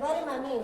very mummy.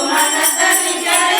Om Ananta Nijaya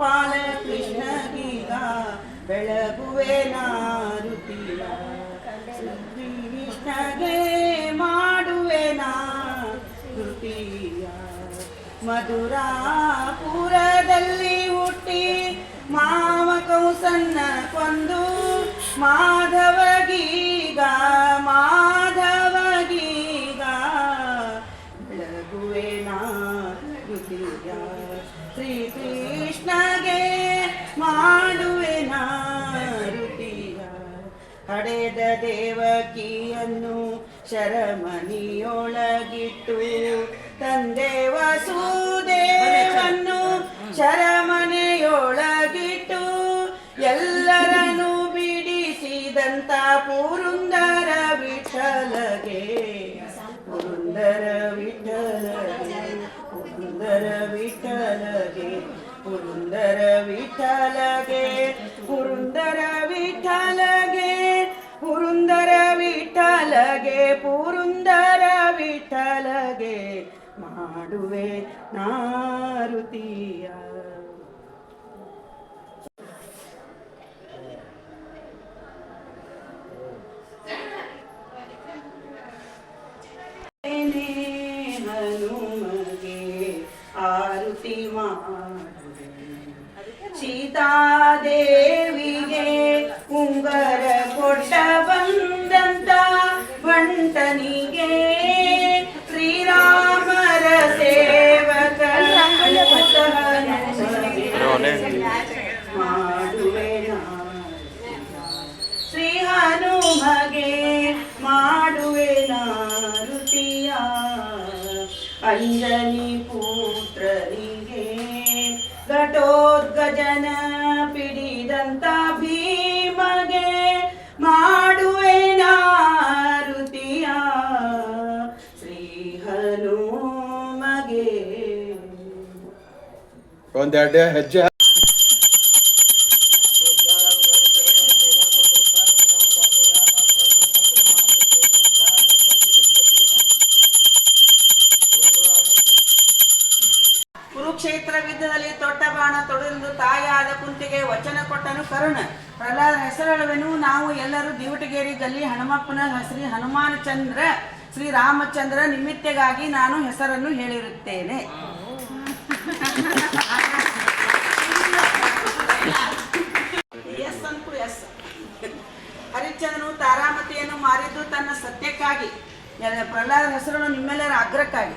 Gopala ಕೃಷ್ಣಗೀಗ ಬೆಳಗುವೆ Shri ಕೃಷ್ಣಗೆ ಮಾಡುವೆ ನಾ ಮಧುರಾಪುರದಲ್ಲಿ ಹುಟ್ಟಿ ಮಾವ ಕೌಸನ್ನ ಕೊಂದು ಮಾಧವಗೀಗ ಮಾಧವಗೀಗ ಬೆಳಗುವೆ ನಾರುತಿಯ. ಶ್ರೀ ಕೃಷ್ಣಗೆ ದೇವಕಿಯನ್ನು ಶರಮನಿಯೊಳಗಿಟ್ಟು, ತಂದೆ ವಸುದೇವನ್ನು ಶರಮನೆಯೊಳಗಿಟ್ಟು, ಎಲ್ಲರನ್ನು ಬಿಡಿಸಿದಂತ ಪುರುಂದರ ವಿಠಲಗೆ ಪುರುಂದರ ವಿಠಲಗೆ ಪುರುಂದರ ವಿಠಲಗೆ ಪುರುಂದರ ವಿಠಲಗೆ ಪುರುಂದರ ವಿಠಲಗೆ ಮಾಡುವೆ ನಾರುತಿಯ. ಆರುತಿ ಮಾಡುವೆ. ಸೀತಾದೇವಿಗೆ ಘಟೋದ್ಗಜನ ಪಿಡಿದಂತ ಭೀಮಗೆ ಮಾಡುವೆ ನಾರುತಿಯ ಶ್ರೀ ಹನುಮಗೆ. ಒಂದೆರಡು ಹೆಜ್ಜೆ ಎಲ್ಲರೂ ದಿವಟಗೇರಿ ಗಲ್ಲಿ ಹನುಮಪ್ಪನ ಶ್ರೀ ಹನುಮಾನ್ ಚಂದ್ರ ಶ್ರೀ ರಾಮಚಂದ್ರ ನಿಮಿತ್ತೆಗಾಗಿ ನಾನು ಹೆಸರನ್ನು ಹೇಳಿರುತ್ತೇನೆ. ಎಸ್ ಅಂತೂ ಎಸ್ ಹರಿಶ್ಚಂದ್ರನು ತಾರಾಮತಿಯನ್ನು ಮಾರಿದ್ದು ತನ್ನ ಸತ್ಯಕ್ಕಾಗಿ. ಪ್ರಹ್ಲಾದ ಹೆಸರನ್ನು ನಿಮ್ಮೆಲ್ಲರ ಅಗ್ರಕ್ಕಾಗಿ.